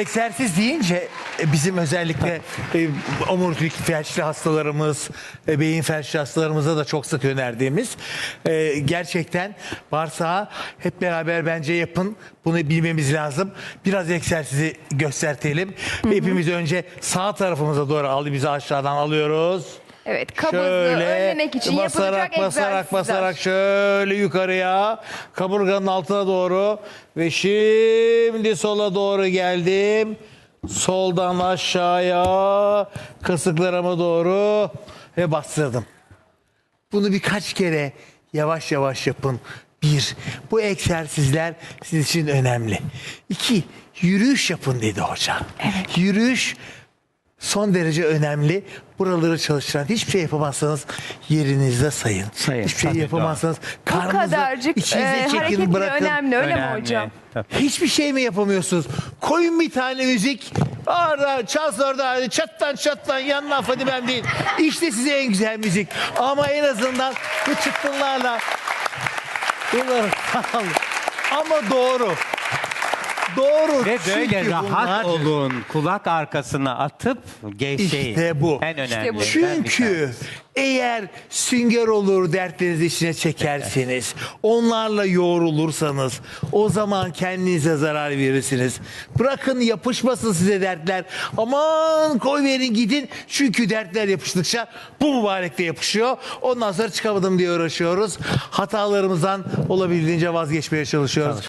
Egzersiz deyince e, bizim özellikle e, omurilik felçli hastalarımız, e, beyin felçli hastalarımıza da çok sık önerdiğimiz e, gerçekten bağırsağı hep beraber bence yapın. Bunu bilmemiz lazım. Biraz egzersizi göstertelim. Hepimiz önce sağ tarafımıza doğru alımızı aşağıdan alıyoruz. Evet, kabızlığı Şöyle önlemek için basarak yapılacak basarak egzersizler. basarak şöyle yukarıya kaburganın altına doğru ve şimdi sola doğru geldim. Soldan aşağıya kasıklarıma doğru ve bastırdım. Bunu birkaç kere yavaş yavaş yapın. Bir, bu egzersizler sizin için önemli. İki, yürüyüş yapın dedi hoca. Yürüyüş son derece önemli. Buraları çalıştıran hiçbir şey yapamazsanız yerinizde sayın. Sayın, Hiçbir şey tabii, yapamazsanız Bu karnınızı kadarcık içinize e, çekin hareketli bırakın. önemli öyle mi hocam? Tabii. Hiçbir şey mi yapamıyorsunuz? Koyun bir tane müzik. Orada çal orada hadi çattan çattan yanına hadi ben değil. İşte size en güzel müzik. Ama en azından bu çıktınlarla bunları ama doğru. Doğru. Ve böyle Çünkü rahat bunlar- olun. Kulak arkasına atıp gevşeyin. İşte bu. En önemli. bu. Çünkü eğer sünger olur dertlerinizi içine çekerseniz, onlarla yoğrulursanız o zaman kendinize zarar verirsiniz. Bırakın yapışmasın size dertler. Aman koy verin gidin. Çünkü dertler yapıştıkça bu mübarek de yapışıyor. Ondan sonra çıkamadım diye uğraşıyoruz. Hatalarımızdan olabildiğince vazgeçmeye çalışıyoruz.